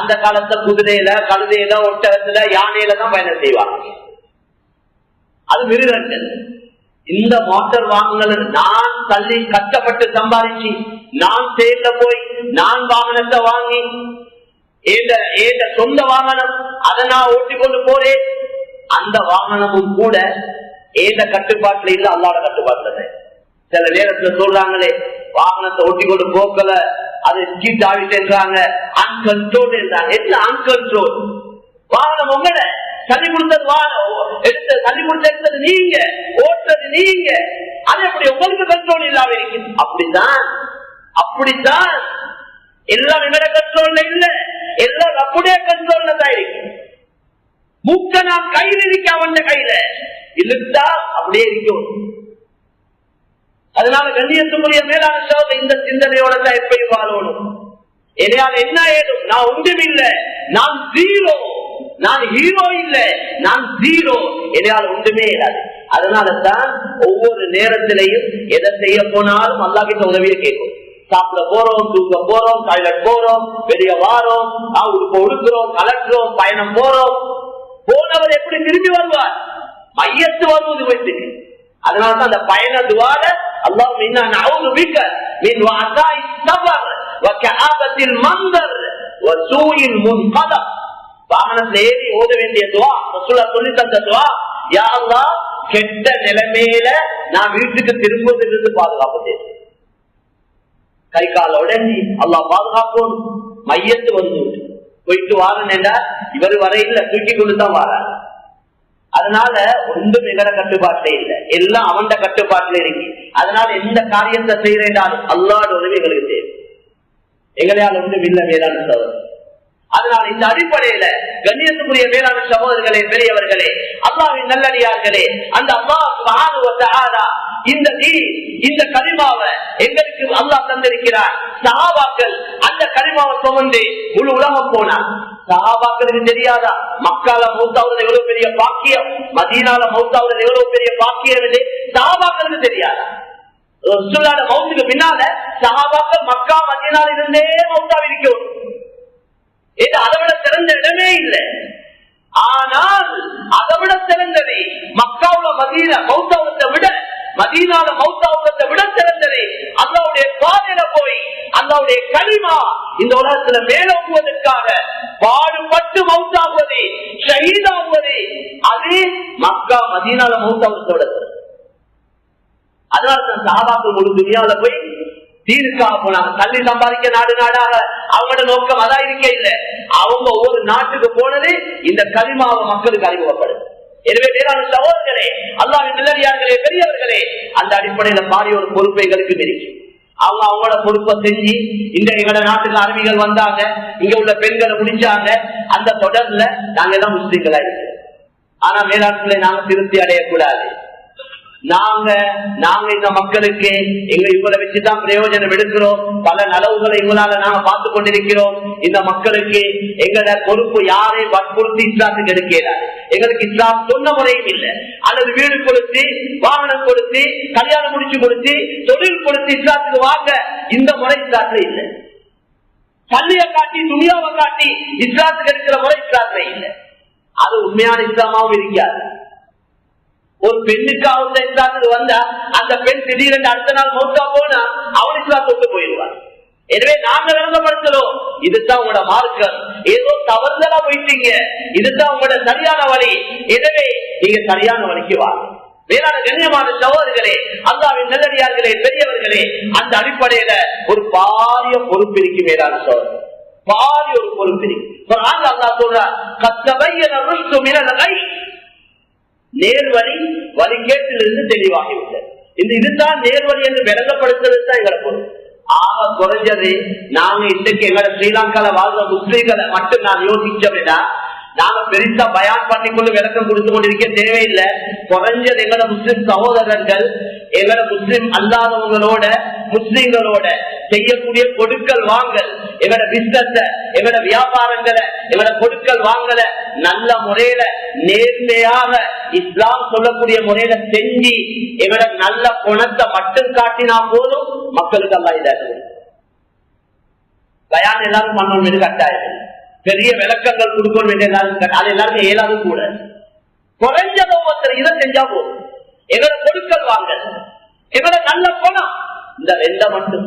அந்த காலத்துல குதிரையில கழுதையில ஒட்டகத்துல யானையில தான் பயணம் செய்வாங்க. அது மிருகங்கள். இந்த மோட்டர் வாகனங்கள் நான் தள்ளி கஷ்டப்பட்டு சம்பாதிச்சு நான் சேர்ல போய் நான் வாகனத்தை வாங்கி ஏந்த சொந்த வாகனம் அதை நான் ஓட்டிக்கொண்டு போறேன். அந்த வாகனமும் கூட ஏத கட்டுப்பாட்டுல இல்ல அல்லாட கட்டுப்பாட்டுல சில நேரத்துல சொல்றாங்களே வாகனத்தை ஓட்டிக்கொண்டு போக்கல அது ஸ்கீட் ஆகிட்டேன்றாங்க அன்கன்ட்ரோல் என்றாங்க என்ன அன்கன்ட்ரோல்? வாகனம் உங்கள தள்ளி கொடுத்தது வாகனம். எடுத்து தள்ளி கொடுத்த எடுத்தது நீங்க. ஓட்டது நீங்க. அது எப்படி? உங்களுக்கு கண்ட்ரோல் இல்லாம இருக்கு அப்படித்தான். அப்படித்தான். எல்லாம் இவர கண்ட்ரோல்ல இல்ல. எல்லாம் அப்படியே கண்ட்ரோல்ல தான் இருக்கு மூக்க நான் கையில் இருக்க அவன் கையில. இழுத்தா அப்படியே இருக்கும். அதனால கண்ணியத்துக்குரிய மேலான சோதனை இந்த சிந்தனையோட தான் எப்பயும் வாழணும். என்னால் என்ன ஏதும்? நான் ஒன்றும் இல்லை. நான் ஜீரோ நான் ஹீரோ இல்ல. நான் ஜீரோ என்னால் ஒன்றுமே இல்லாது. அதனால தான் ஒவ்வொரு நேரத்திலையும் எதை செய்ய போனாலும் அல்லா கிட்ட உதவியை கேட்கும். சாப்பிட போறோம் தூங்க போறோம் டாய்லெட் போறோம் வெளியே வாரோம் அவருக்கு ஒடுக்குறோம் கலட்டுறோம் பயணம் போறோம். போனவர் எப்படி திரும்பி வருவார்? மையத்து வருவது வயசுக்கு அதனாலதான் அந்த பயண துவார அல்லாஹ் انا نعوذ بك من வாசாய் السفر وكآبة المنظر وسوء المنقلب வாகனத்தில் ஏறி ஓத வேண்டிய துவா ரசூலா சொல்லி தந்த துவா யா அல்லாஹ் கெட்ட நிலைமையில நான் வீட்டுக்கு திரும்புவதிலிருந்து பாதுகாப்பு கை கால உடனே அல்லா பாதுகாப்போம் மையத்து வந்து போயிட்டு வாரன் வாரேன்டா இவர் வரையில தூக்கி கொண்டுதான் தான் அதனால ஒன்றும் எங்கட கட்டுப்பாட்டிலே இல்லை. எல்லாம் அவன் கட்டுப்பாட்டுல இருக்கு. அதனால எந்த காரியத்தை செய்யறேன்டாலும் அல்லாட உதவி எங்களுக்கு தேவை. எங்களையால் ஒன்றும் இல்லை மேலான சோதனை அதனால் இந்த அடிப்படையில கண்ணியத்துக்குரிய மேலான சகோதரர்களே பெரியவர்களே அல்லாவின் நல்லடியார்களே அந்த அல்லாஹ் இந்த தீ இந்த கரிமாவை எங்களுக்கு அல்லாஹ் தந்திருக்கிறார். சஹாபாக்கள் அந்த கரிமாவை சுமந்து முழு உலகம் போனார். சஹாபாக்களுக்கு தெரியாதா? மக்கால மௌத்தாவது எவ்வளவு பெரிய பாக்கியம்? மதீனால மௌத்தாவது எவ்வளவு பெரிய பாக்கியம் என்று சஹாபாக்களுக்கு தெரியாதா? ரசூலுல்லாஹி மௌத்துக்கு பின்னால சஹாபாக்கள் மக்கா மதீனால இருந்தே மௌத்தாவி இருக்கணும் இது அதை விட சிறந்த இடமே இல்லை. ஆனால் அதை விட சிறந்தது மக்காவுல மதீனா மௌத்தா மதீனால மௌத்தாவத்தை விட சிறந்தது. அல்லாவுடைய பாதையில போய் அல்லாவுடைய களிமா இந்த உலகத்துல மேலோங்குவதற்காக பாடுபட்டு மௌத்தாகுவது ஷஹீதாகுவது அது மக்கா மதீனால மௌத்தாவத்தோட சிறந்தது அதனால சாபாக்கள் முழு துணியால போய் தீர்க்காக போனாங்க. தள்ளி சம்பாதிக்க நாடு நாடாக அவங்களோட நோக்கம் அதான் இருக்க இல்ல. அவங்க ஒவ்வொரு நாட்டுக்கு போனது இந்த களிமாவை மக்களுக்கு அறிமுகப்படுது. எனவே வேளாண் சகோதரர்களே அல்லாவின் நிலடியார்களே பெரியவர்களே அந்த அடிப்படையில பாரிய ஒரு பொறுப்பை எங்களுக்கு இருக்கு அவங்க அவங்களோட பொறுப்பை செஞ்சு இந்த எங்களோட நாட்டுக்கு அருவிகள் வந்தாங்க இங்க உள்ள பெண்களை முடிச்சாங்க அந்த தொடர்ல நாங்க எல்லாம் முஸ்லீம்களா இருக்கு ஆனா மேலாண்களை நாங்க திருப்தி அடையக்கூடாது. நாங்க நாங்க இந்த மக்களுக்கு எங்க இவங்களை வச்சுதான் பிரயோஜனம் எடுக்கிறோம். பல நலவுகளை இவங்களால நாங்க பார்த்து கொண்டிருக்கிறோம். இந்த மக்களுக்கு எங்களோட பொறுப்பு யாரை வற்புறுத்தி இஸ்லாத்துக்கு எடுக்கிறார் எங்களுக்கு இஸ்லாம் சொன்ன முறையும் இல்லை. அல்லது வீடு கொடுத்து வாகனம் கொடுத்து கல்யாணம் முடிச்சு கொடுத்து தொழில் கொடுத்து இஸ்லாத்துக்கு வாங்க இந்த முறை இஸ்லாத்துல இல்லை. பள்ளியை காட்டி துணியாவை காட்டி இஸ்லாத்துக்கு எடுக்கிற முறை இஸ்லாத்துல இல்லை. அது உண்மையான இஸ்லாமாவும் இருக்காது. ஒரு பெண்ணுக்கு அவங்க இஸ்லாத்துக்கு வந்தா அந்த பெண் திடீரென்று அடுத்த நாள் மௌத்தா போனா அவன் இஸ்லாத்தை விட்டு போயிடுவான் எனவே நாங்க விளங்கப்படுத்துறோம் இதுதான் உங்களோட மார்க்கம். ஏதோ தவறுதலா போயிட்டீங்க. இதுதான் உங்களோட சரியான வழி. எனவே நீங்க சரியான வழிக்கு வாங்க வேளாண் கண்ணியமான சகோதரர்களே அல்லாவின் நல்லடியார்களே பெரியவர்களே அந்த அடிப்படையில ஒரு பாரிய பொறுப்பு இருக்கு மேலான சோதரர் பாரிய ஒரு பொறுப்பு இருக்கு அல்லா சொல்றார் கத்தபையன ருஷ்டு மினலை நேர்வழி வழிகேட்டிலிருந்து தெளிவாகிவிட்டது இந்த இதுதான் நேர்வழி என்று விளங்கப்படுத்துறது தான் எங்களை பொருள் ஆக குறைஞ்சது நாங்க இன்றைக்கு எங்களை ஸ்ரீலங்கால வாழ்ற முஸ்லீம்களை மட்டும் நான் யோசிச்சோம்னா நாங்க பெருசா பயான் பண்ணிக்கொண்டு விளக்கம் கொடுத்து கொண்டிருக்க தேவையில்லை. குறைஞ்சது எங்களோட முஸ்லிம் சகோதரர்கள் எங்களோட முஸ்லிம் அல்லாதவங்களோட முஸ்லிம்களோட செய்யக்கூடிய கொடுக்கல் வாங்கல். எங்களோட பிசினஸ் எங்களோட வியாபாரங்களை எங்களோட கொடுக்கல் வாங்கல. நல்ல முறையில நேர்மையாக இஸ்லாம் சொல்லக்கூடிய முறையில செஞ்சு எங்களோட நல்ல குணத்தை மட்டும் காட்டினா போதும் மக்களுக்கு அல்லா இதாக பயான் எல்லாரும் பண்ணணும் கட்டாயம். பெரிய விளக்கங்கள் கொடுக்கணும் என்று எல்லாரும் அது எல்லாருமே ஏழாவது கூட. குறைஞ்சதோ ஒருத்தர் இதை செஞ்சா போதும். எங்களை கொடுக்கல் வாங்க எங்களை நல்ல குணம். இந்த ரெண்ட மட்டும்.